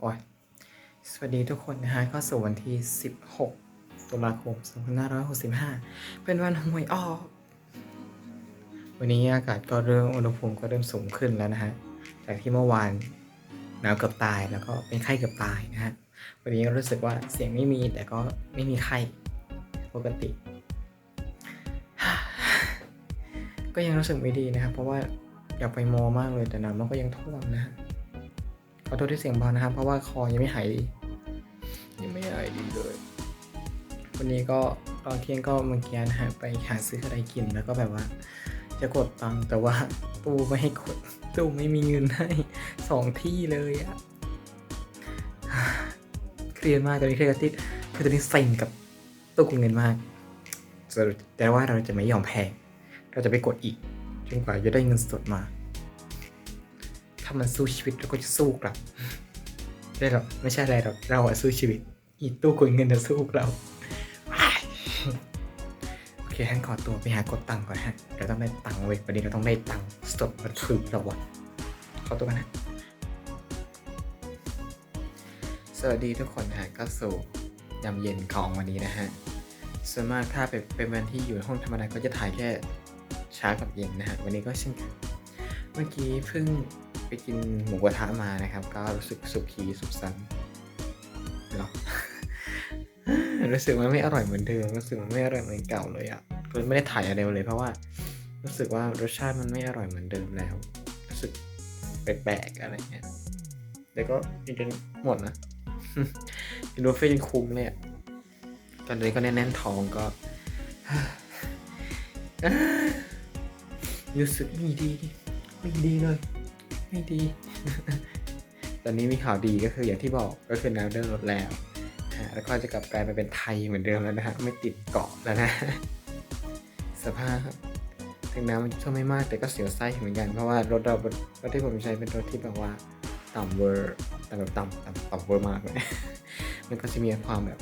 โอ้ยสวัสดีทุกคนนะฮะเข้าสู่วันที่ 16 ตุลาคม 2565 เป็นวันหวยออกวันนี้อากาศก็เริ่มอุณหภูมิก็เริ่มสูงขึ้นแล้วนะฮะ จากที่เมื่อวานหนาวเกือบตายแล้วก็เป็นไข้เกือบตายนะฮะ วันนี้ก็รู้สึกว่าเสียงไม่มีแต่ก็ไม่มีไข้ปกติ ก็ยังรู้สึกไม่ดีนะครับเพราะว่าอยากไปมอมากเลยแต่น้ำมันก็ยังท่วมนะฮะ ขอโทษที่เสียงเบานะครับ เพราะว่าคอยังไม่หายดียังไม่หายดีเลย วันนี้ก็ตอนเที่ยงก็เมื่อกี้นะฮะไปหาซื้ออะไรกินแล้วก็แบบว่า จะกดตังค์แต่ว่าตู้ไม่ให้กดตู้ไม่มีเงินให้สองที่เลยอะเครียดมากตอนนี้เครียดกับที่คือตอนนี้เซ็งกับตู้กดเงินมากแต่ว่าเราจะไม่ยอมแพ้เราจะไปกดอีกจนกว่าจะได้เงินสดมา ถ้ามันสู้ชีวิตเราก็จะสู้กลับได้หรอกไม่ใช่อะไรหรอกเราอะสู้ชีวิต อีตู้กดเงินจะสู้เราโอเคฮันขอตัวไปหากดตังค์ก่อนฮะเราต้องได้ตังค์เว้ยวันนี้เราต้องได้ตังค์สดมาถึงเราวะขอตัวกันนะสวัสดีทุกคนฮะก็สู่ยามเย็นของวันนี้นะฮะส่วนมากถ้าเป็นเป็นวันที่อยู่ในห้องธรรมดาก็จะถ่ายแค่เช้ากับเย็นนะฮะวันนี้ก็เช่นกันเมื่อกี้เพิ่ง ไปกินหมูกระทะมานะครับ ก็รู้สึกสุขีสุขสันต์หรอรู้สึกว่าไม่อร่อยเหมือนเดิมรู้สึกว่าไม่อร่อยเหมือนเก่าเลยอะก็ไม่ได้ถ่ายอะไรเลยเพราะว่า รู้สึกว่ารสชาติมันไม่อร่อยเหมือนเดิมแล้ว รู้สึกแปลกๆอะไรเงี้ยแต่ก็กินจนหมดนะกินบุฟเฟ่ต์จนคุ้มเลยอะตอนนี้ก็แน่นๆท้องก็รู้สึกไม่ดี ไม่ดีเลย ไม่ดี ตอนนี้มีข่าวดีก็คืออย่างที่บอกก็คือน้ำเริ่มลดแล้วแล้วก็จะกลับกลายมาเป็นไทยเหมือนเดิมแล้วนะฮะไม่ติดเกาะแล้วนะ สภาพถึงน้ำมันท่วไม่มากแต่ก็เสียวไส้เหมือนกัน เพราะว่ารถเรารถที่ผมใช้เป็นรถที่แบบว่าต่ำเวอร์แต่แบบต่ำต่ำต่ำเวอร์มากเลยมันก็จะมีความแบบ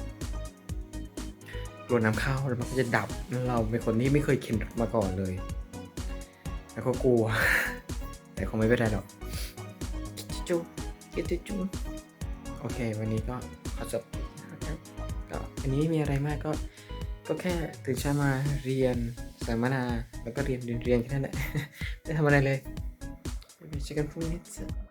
รวน้ำเข้าแล้วมันก็จะดับเราเป็นคนที่ไม่เคยเข็นรถมาก่อนเลย แล้วก็กลัว แต่คงไม่เป็นไรหรอก จุ๊จุ๊จุ๊จุ๊โอเค วันนี้ก็ขอจบนะครับก็อันนี้ไม่มีอะไรมากก็ก็แค่ตื่นเช้ามาเรียนสัมมนาแล้วก็เรียนเรียนเรียนแค่นั้นแหละไม่ทำอะไรเลยไปเจอกันพรุ่งนี้จ้ะ